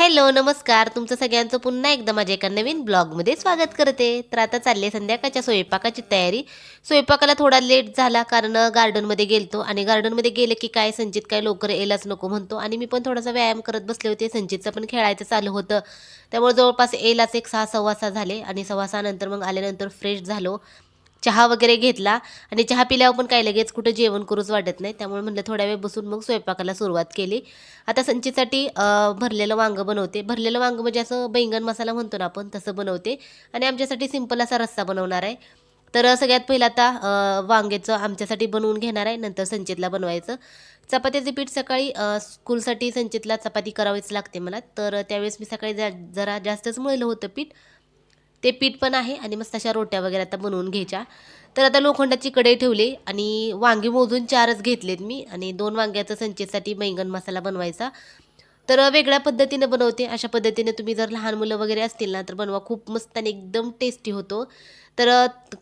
Hello नमस्कार. तुमचं सगळ्यांचं पुन्हा एकदा माझ्या एका नवीन ब्लॉगमध्ये स्वागत करते. तर आता चालली संध्याकाळच्या स्वयंपाकाची तयारी. स्वयंपाकाला थोडा लेट झाला कारण गार्डनमध्ये गेलतो आणि गार्डनमध्ये गेलं की काय संचित काय लवकर यायलाच नको म्हणतो आणि मी पण थोडासा व्यायाम करत बसले होते. संचितचं पण खेळायचं चालू होतं. त्यामुळे जवळपास यायलाच एक सहा सव्वा सहा झाले आणि सव्वा सहानंतर मग आल्यानंतर फ्रेश झालो. चहा वगैरे घेतला आणि चहा पिल्यावर पण काय लगेच कुठं जेवण करूच वाटत नाही. त्यामुळे म्हणलं थोड्या वेळ बसून मग स्वयंपाकाला सुरुवात केली. आता संचीसाठी भरलेलं वांगं बनवते. भरलेलं वांगं म्हणजे असं बैंगन मसाला म्हणतो ना आपण तसं बनवते. आणि आमच्यासाठी सिंपल असा रस्सा बनवणार आहे. तर सगळ्यात पहिलं आता वांग्याचं आमच्यासाठी बनवून घेणार आहे. नंतर संचितला बनवायचं. चपात्याचे पीठ सकाळी स्कूलसाठी संचितला चपाती करावीच लागते मला. तर त्यावेळेस मी सकाळी जा जरा जास्तच मळलं होतं पीठ. ते पीठ पण आहे आणि मस्त अशा रोट्या वगैरे आता बनवून घ्यायच्या. तर आता लोखंडाची कढई ठेवली आणि वांगी मोजून चारच घेतलेत मी आणि दोन वांग्याचं संचेसाठी बैंगन मसाला बनवायचा. तर वेगळ्या पद्धतीनं बनवते. अशा पद्धतीने तुम्ही जर लहान मुलं वगैरे असतील ना तर बनवा. खूप मस्त आणि एकदम टेस्टी होतो. तर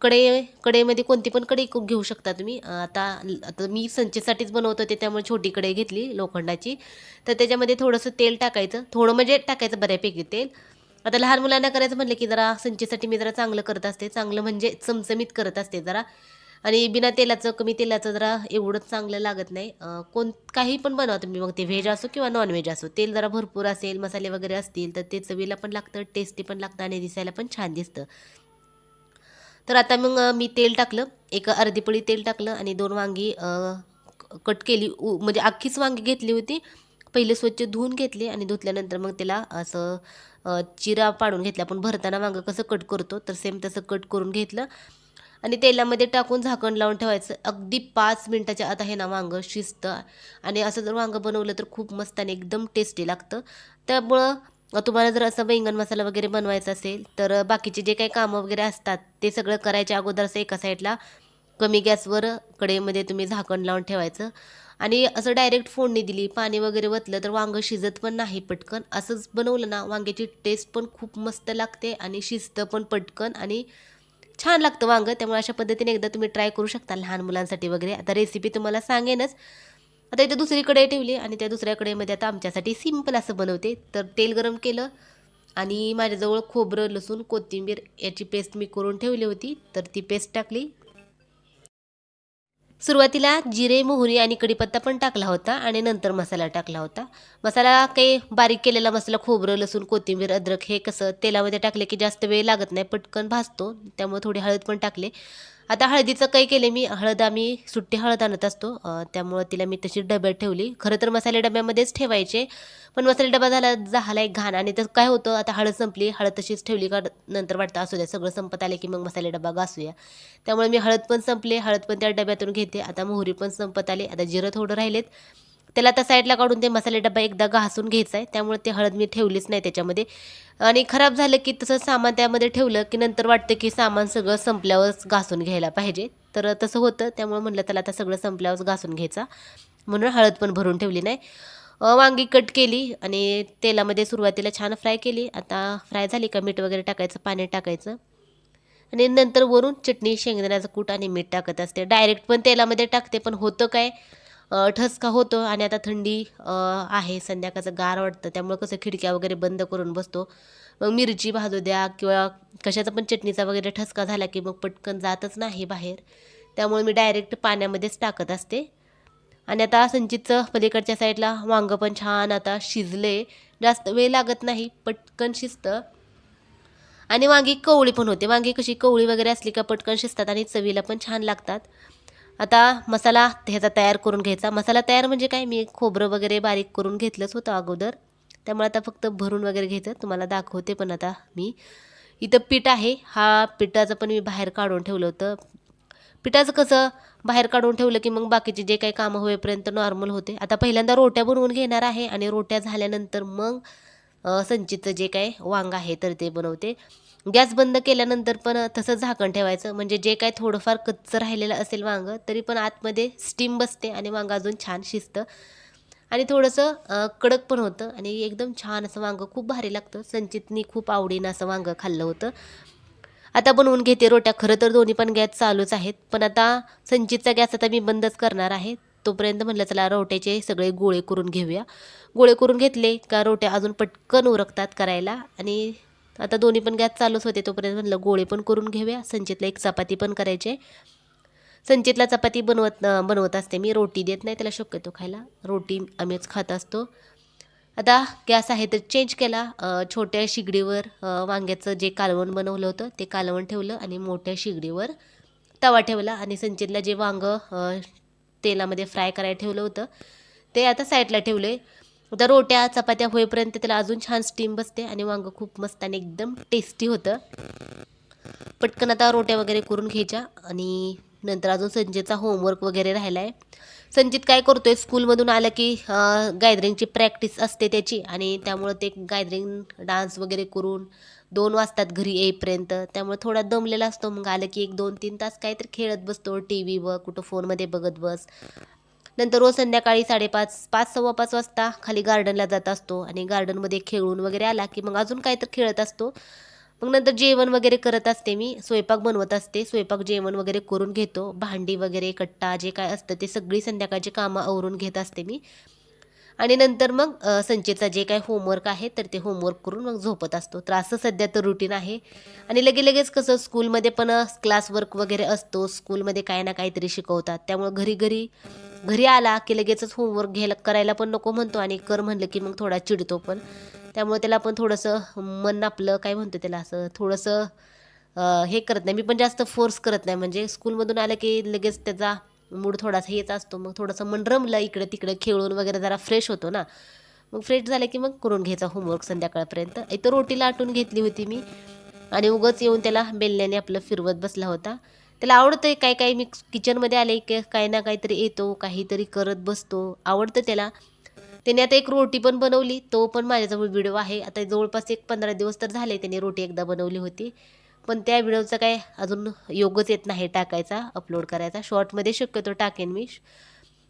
कढई कढईमध्ये कोणती पण कढई घेऊ शकता तुम्ही. आता आता मी संचेसाठीच बनवत होते त्यामुळे छोटी कढई घेतली लोखंडाची. तर त्याच्यामध्ये थोडंसं तेल टाकायचं. थोडं म्हणजे टाकायचं बऱ्यापैकी तेल. आता लहान मुलांना करायचं म्हणलं की जरा संचेसाठी मी जरा चांगलं करत असते. चांगलं म्हणजे चमचमीत करत असते जरा. आणि बिना तेलाचं कमी तेलाचं जरा एवढंच चांगलं लागत नाही. कोण काही पण बनवा तुम्ही. मग ते व्हेज असो किंवा नॉनव्हेज असो. तेल जरा भरपूर असेल मसाले वगैरे असतील तर ते चवीला पण लागतं टेस्टी पण लागतं आणि दिसायला पण छान दिसतं. तर आता मग मी तेल टाकलं. एक अर्धी पळी तेल टाकलं आणि दोन वांगी कट केली. उ- म्हणजे अख्खीच वांगी घेतली होती. पहिले स्वच्छ धुवून घेतली आणि धुतल्यानंतर मग त्याला असं चिरा पाडून घेतला आपण भरताना वांगं कसं कट करतो तर सेम तसं कट करून घेतलं. आणि तेलामध्ये टाकून झाकण लावून ठेवायचं. अगदी पाच मिनटाच्या आता हे ना वांगं शिजतं. आणि असं जर वांगं बनवलं तर खूप मस्त आणि एकदम टेस्टी लागतं. त्यामुळं तुम्हाला जर असं बैंगन मसाला वगैरे बनवायचा असेल तर बाकीचे जे काही कामं वगैरे असतात ते सगळं करायच्या अगोदर असं एका साईडला कमी गॅसवर कडेमध्ये तुम्ही झाकण लावून ठेवायचं. आणि असं डायरेक्ट फोडणी दिली पाणी वगैरे वतलं तर वांगं शिजत पण नाही पटकन. असंच बनवलं ना वांग्याची टेस्ट पण खूप मस्त लागते आणि शिजतं पण पटकन आणि छान लागतं वांगं. त्यामुळे अशा पद्धतीने एकदा तुम्ही ट्राय करू शकता लहान मुलांसाठी वगैरे. आता रेसिपी तुम्हाला सांगेनच. आता इथे दुसरीकडे ठेवली आणि त्या दुसऱ्या कडेमध्ये आता आमच्यासाठी सिंपल असं बनवते. तर तेल गरम केलं आणि माझ्याजवळ खोबरं लसूण कोथिंबीर याची पेस्ट मी करून ठेवली होती. तर ती पेस्ट टाकली. सुरुवातीला जिरे मोहरी आणि कढीपत्ता पण टाकला होता आणि नंतर मसाला टाकला होता. मसाला काही बारीक केलेला मसाला खोबरं लसूण कोथिंबीर अद्रक हे कसं तेलामध्ये टाकले की जास्त वेळ लागत नाही पटकन भाजतो. त्यामुळे थोडी हळद पण टाकले. आता हळदीचं काही केले मी. हळद आम्ही सुट्टी हळद आणत असतो. त्यामुळं तिला मी तशी डब्यात ठेवली. खरं तर मसाले डब्यामध्येच ठेवायचे पण मसाले डबा झाला झाला एक घाण. आणि तर काय होतं आता हळद संपली. हळद तशीच ठेवली का नंतर वाटतं असू द्या सगळं संपत आले की मग मसाले डबा घासूया. त्यामुळे मी हळद पण संपले. हळद पण त्या डब्यातून घेते. आता मोहरी पण संपत आली. आता जिरं थोडं राहिलेत. त्याला आता साईडला काढून ते मसाले डबा एकदा घासून घ्यायचा आहे त्यामुळे ते हळद मी ठेवलीच नाही त्याच्यामध्ये. आणि खराब झालं की तसं सामान त्यामध्ये ठेवलं की नंतर वाटतं की सामान सगळं संपल्यावरच घासून घ्यायला पाहिजे. तर तसं होतं त्यामुळे म्हणलं त्याला आता सगळं संपल्यावरच घासून घ्यायचा. म्हणून हळद पण भरून ठेवली नाही. वांगी कट केली आणि तेलामध्ये सुरुवातीला छान फ्राय केली. आता फ्राय झाली का मीठ वगैरे टाकायचं पाणी टाकायचं. आणि नंतर वरून चटणी शेंगदाण्याचं कूट आणि मीठ टाकत असते. डायरेक्ट पण तेलामध्ये टाकते पण होतं काय? ठसका होतो आणि आता थंडी आहे. संध्याकाळचं गार वाटतं. त्यामुळे कसं खिडक्या वगैरे बंद करून बसतो. मग मिरची भाजू द्या किंवा कशाचा पण चटणीचा वगैरे ठसका झाला की मग पटकन जातच नाही बाहेर. त्यामुळे मी डायरेक्ट पाण्यामध्येच टाकत असते. आणि आता संचितचं पलीकडच्या साईडला वांगं पण छान आता शिजले. जास्त वेळ लागत नाही पटकन शिजतं. आणि वांगी कवळी पण होते. वांगी कशी कवळी वगैरे असली का पटकन शिजतात आणि चवीला पण छान लागतात. आता मसाला ह्याचा तयार करून घ्यायचा. मसाला तयार म्हणजे काय? मी खोबरं वगैरे बारीक करून घेतलंच होतं अगोदर. त्यामुळे आता फक्त भरून वगैरे घ्यायचं. तुम्हाला दाखवते पण आता मी. इथं पीठ आहे. हा पिठाचं पण मी बाहेर काढून ठेवलं होतं. पिठाचं कसं? बाहेर काढून ठेवलं की मग बाकीचे जे काही कामं होईपर्यंत नॉर्मल होते. आता पहिल्यांदा रोट्या बनवून घेणार आहे आणि रोट्या झाल्यानंतर मग संचितचं जे काय वांग आहे तर ते बनवते. गॅस बंद केल्यानंतर पण तसं झाकण ठेवायचं. म्हणजे जे काय थोडंफार कच्चं राहिलेलं असेल वांगं तरी पण आतमध्ये स्टीम बसते आणि वांगं अजून छान शिजतं. आणि थोडंसं कडक पण होतं आणि एकदम छान असं वांगं खूप भारी लागतं. संचितनी खूप आवडीनं असं वांगं खाल्लं होतं. आता बनवून घेते रोट्या. खरं तर दोन्ही पण गॅस चालूच आहेत. पण आता संचितचा गॅस आता मी बंदच करणार आहे. तोपर्यंत म्हटलं चला रोट्याचे सगळे गोळे करून घेऊया. गोळे करून घेतले का रोट्या अजून पटकन उरकतात करायला. आणि आता दोन्ही पण गॅस चालूच होते तोपर्यंत म्हटलं गोळे पण करून घेऊया. संचितला एक चपाती पण करायचे संचितला चपाती बनवत बनवत असते. मी रोटी देत नाही त्याला शक्यतो खायला. रोटी आम्हीच खात असतो. आता गॅस आहे तर चेंज केला. छोट्या शिगडीवर वांग्याचं जे कालवण बनवलं होतं ते कालवण ठेवलं आणि मोठ्या शिगडीवर तवा ठेवला आणि संचितला जे वांगं तेलामध्ये फ्राय करायला ठेवलं होतं ते आता साईडला ठेवले आता रोट्या चपात्या होईपर्यंत त्याला अजून छान स्टीम बसते आणि वांगं खूप मस्त आणि एकदम टेस्टी होतं. पटकन आता रोट्या वगैरे करून घ्यायच्या आणि नंतर अजून संजयचा होमवर्क वगैरे राहिला आहे संजित काय करतोय? स्कूलमधून आलं की गॅदरिंगची प्रॅक्टिस असते त्याची आणि त्यामुळं ते गॅदरिंग डान्स वगैरे करून दोन वाजतात घरी येईपर्यंत. त्यामुळे थोडा दमलेला असतो. मग आलं की एक दोन तीन तास काहीतरी खेळत बसतो. टी व्हीवर कुठं फोनमध्ये बघत बस. नंतर रोज संध्याकाळी साडेपाच पाच सव्वा पाच वाजता खाली गार्डनला जात असतो आणि गार्डनमध्ये खेळून वगैरे आला की मग अजून काय तर खेळत असतो. मग नंतर जेवण वगैरे करत असते मी स्वयंपाक बनवत असते स्वयंपाक जेवण वगैरे करून घेतो भांडी वगैरे कट्टा जे काय असतं ते सगळी संध्याकाळची कामं आवरून घेत असते मी. आणि नंतर मग संचेचा जे काय होमवर्क आहे तर ते होमवर्क करून मग झोपत असतो. तर असं सध्या तर रुटीन आहे. आणि लगे लगेच कसं स्कूलमध्ये पण क्लास वर्क वगैरे असतो. स्कूलमध्ये काही ना काहीतरी शिकवतात. त्यामुळं घरी घरी घरी आला की लगेचच होमवर्क घ्यायला करायला पण नको म्हणतो आणि कर म्हणलं की मग थोडा चिडतो पण. त्यामुळे त्याला पण थोडंसं मन आपलं काय म्हणतो त्याला असं थोडंसं हे करत नाही. मी पण जास्त फोर्स करत नाही. म्हणजे स्कूलमधून आलं की लगेच त्याचा मूड थोडासा हेच असतो. मग थोडंसं मन रमलं इकडे तिकडे खेळून वगैरे जरा फ्रेश होतो ना. मग फ्रेश झालं की मग करून घ्यायचा होमवर्क संध्याकाळपर्यंत. इथं रोटी लाटून घेतली होती मी. आणि उगंच येऊन त्याला बेलण्याने आपलं फिरवत बसला होता. त्याला आवडतं काय काय मी किचनमध्ये आले की काही ना काहीतरी येतो काहीतरी करत बसतो. आवडतं त्याला. त्याने आता एक रोटी पण बनवली तो पण माझ्याजवळ व्हिडिओ आहे. आता जवळपास एक पंधरा दिवस तर झाले त्याने रोटी एकदा बनवली होती. पण त्या व्हिडिओचा काय अजून योगच येत नाही टाकायचा अपलोड करायचा. शॉर्टमध्ये शक्यतो टाकेन मी.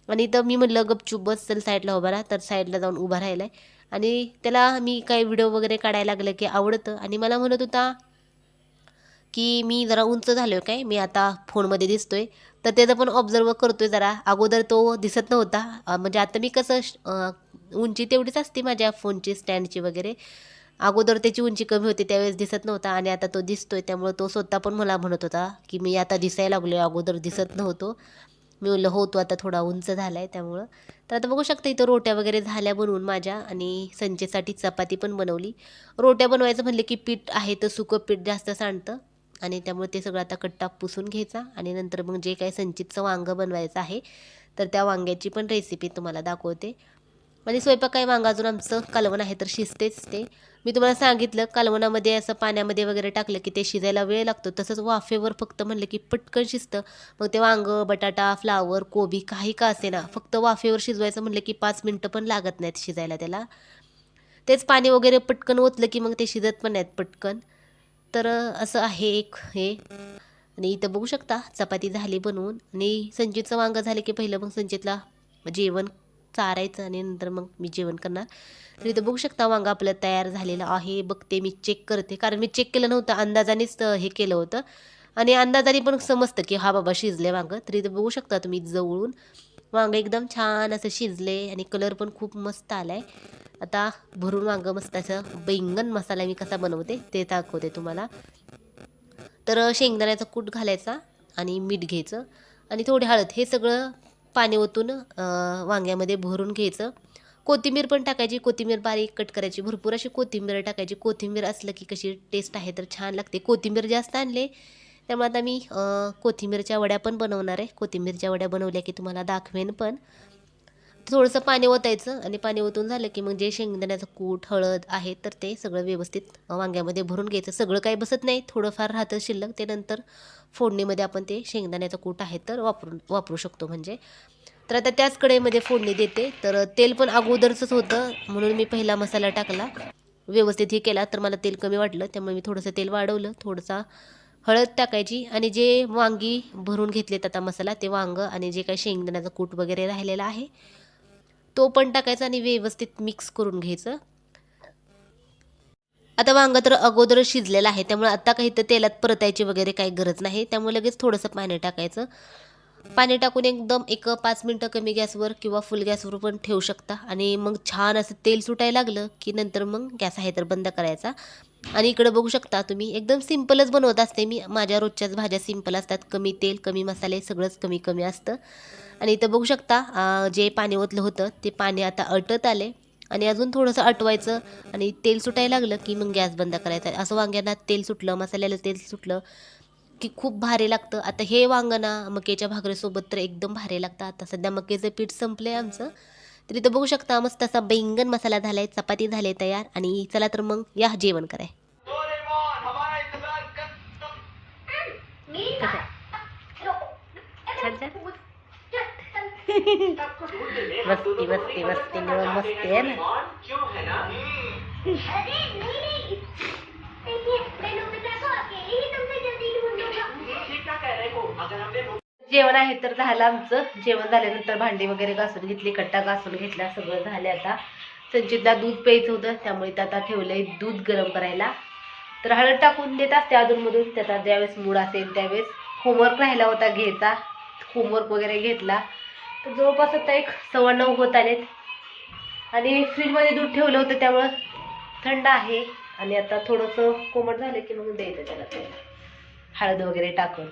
आणि इथं मी म्हटलं गपचूप बस चल साईडला उभा राहा. तर साईडला जाऊन उभा राहिला आहे आणि त्याला मी काही व्हिडिओ वगैरे काढायला लागलं की आवडतं. आणि मला म्हणत होता की मी जरा उंच झालो काय? मी आता फोनमध्ये दिसतोय. तर त्याचं पण ऑब्झर्व करतोय जरा. अगोदर तो दिसत नव्हता. म्हणजे आता मी कसं श- उंची तेवढीच असते माझ्या फोनची स्टँडची वगैरे. अगोदर त्याची उंची कमी होती त्यावेळेस दिसत नव्हता आणि आता तो दिसतोय. त्यामुळे तो स्वतः पण मला म्हणत होता की मी आता दिसायला लागलो अगोदर दिसत नव्हतो. मी म्हणलं हो तू आता थोडा उंच झाला आहे त्यामुळं. तर आता बघू शकता इथं रोट्या वगैरे झाल्या बनवून माझ्या आणि संचेसाठी चपाती पण बनवली. रोट्या बनवायचं म्हणलं की पीठ आहे तर सुकं पीठ जास्त सांडतं. आणि त्यामुळे ते सगळं आता कट्टा पुसून घ्यायचा आणि नंतर मग जे काही संचितचं वांगं बनवायचं आहे तर त्या वांग्याची पण रेसिपी तुम्हाला दाखवते. म्हणजे आणि स्वयंपाक काही वांगा अजून आमचं कालवण आहे तर शिजतेच ते. मी तुम्हाला सांगितलं कालवणामध्ये असं पाण्यामध्ये वगैरे टाकलं की ते शिजायला वेळ लागतो. तसंच वाफेवर फक्त म्हणलं की पटकन शिजतं. मग ते वांगं बटाटा फ्लावर कोबी काही का असे ना फक्त वाफेवर शिजवायचं म्हणलं की पाच मिनटं पण लागत नाहीत शिजायला त्याला. तेच पाणी वगैरे पटकन ओतलं की मग ते शिजत पण नाहीत पटकन. तर असं आहे एक हे. आणि इथं बघू शकता चपाती झाली बनवून. आणि संचितचं वांगं झालं की पहिलं मग संचितला जेवण चारायचं आणि नंतर मग मी जेवण करणार. तर इथं बघू शकता वांगं आपलं तयार झालेलं आहे. बघते मी चेक करते. कारण मी चेक केलं नव्हतं अंदाजानेच हे केलं होतं. आणि अंदाजाने पण समजतं की हा बाबा शिजले वांगं. तर इथं बघू शकता तुम्ही जवळून. वांगं एकदम छान असं शिजले आणि कलर पण खूप मस्त आला आहे आता भरून वांगं मस्त असं बैंगन मसाला मी कसा बनवते ते दाखवते तुम्हाला. तर शेंगदाण्याचा कूट घालायचा आणि मीठ घ्यायचं आणि थोडी हळद हे सगळं पाणी ओतून वांग्यामध्ये भरून घ्यायचं. कोथिंबीर पण टाकायची कोथिंबीर बारीक कट करायची भरपूर अशी कोथिंबीर टाकायची. कोथिंबीर असलं की कशी टेस्ट आहे तर छान लागते. कोथिंबीर जास्त आणले त्यामुळे आता मी कोथिंबीरच्या वड्या पण बनवणार आहे. कोथिंबीरच्या वड्या बनवल्या की तुम्हाला दाखवेन पण. थोडंसं पाणी ओतायचं आणि पाणी ओतून झालं की मग जे शेंगदाण्याचं कूट हळद आहे तर ते सगळं व्यवस्थित वांग्यामध्ये भरून घ्यायचं. सगळं काही बसत नाही थोडंफार राहतं शिल्लक. ते नंतर फोडणीमध्ये आपण ते शेंगदाण्याचं कूट आहे तर वापरून वापरू शकतो म्हणजे. तर आता त्याच कढईमध्ये फोडणी देते. तर तेल पण अगोदरचंच होतं म्हणून मी पहिला मसाला टाकला. व्यवस्थित हे केला तर मला तेल कमी वाटलं. त्यामुळे मी थोडंसं तेल वाढवलं. थोडंसा हळद टाकायची आणि जे वांगी भरून घेतलेत आता मसाला ते वांगं आणि जे काही शेंगदाण्याचं कूट वगैरे राहिलेलं आहे तो पण टाकायचा आणि व्यवस्थित मिक्स करून घ्यायचं. आता वांगं तर अगोदर शिजलेलं आहे त्यामुळे आता काही तर तेलात परतायची वगैरे काही गरज नाही. त्यामुळे लगेच थोडंसं पाणी टाकायचं. पाणी टाकून एकदम एक पाच मिनटं कमी गॅसवर किंवा फुल गॅसवर पण ठेवू शकता. आणि मग छान असं तेल सुटायला लागलं की नंतर मग गॅस आहे तर बंद करायचा. आणि इकडं बघू शकता तुम्ही एकदम सिम्पलच बनवत असते मी. माझ्या रोजच्याच भाज्या सिंपल असतात. कमी तेल कमी मसाले सगळंच कमी कमी असतं. आणि इथं बघू शकता जे पाणी ओतलं होतं ते पाणी आता अटत आले. आणि अजून थोडंसं अटवायचं आणि तेल सुटायला लागलं की मग गॅस बंद करायचा. असं वांग्यांना तेल सुटलं मसाल्याला तेल सुटलं की खूप भारी लागतं. आता हे वांगणा मकेच्या भाकरीसोबत तर एकदम भारी लागतं. आता सध्या मकेचं पीठ संपलं आहे आमचं. तर इथं बघू शकता मस्त असा बैंगन मसाला झाला आहे चपाती झाली तयार. आणि चला तर मग या जेवण कराय. मस्ती मस्ती मस्ती मस्ती आहे ना? जेवण आहे तर झालं आमचं. जेवण झाल्यानंतर भांडी वगैरे घासून घेतली कट्टा घासून घेतला सगळं झालं आता. संचितला दूध प्यायचं होतं त्यामुळे ते आता ठेवलंय दूध गरम करायला. तर हळद टाकून देत असते अधूनमधून त्याचा ज्यावेळेस मूड असेल त्यावेळेस. होमवर्क राहिला होता घ्यायचा होमवर्क वगैरे घेतला. तर जवळपास आता एक सव्वा नऊ होत आलेत. आणि फ्रीजमध्ये दूध ठेवलं होतं त्यामुळं थंड आहे. आणि आता थोडंसं कोमट झालं की मग द्यायचं त्याला हळद वगैरे टाकून.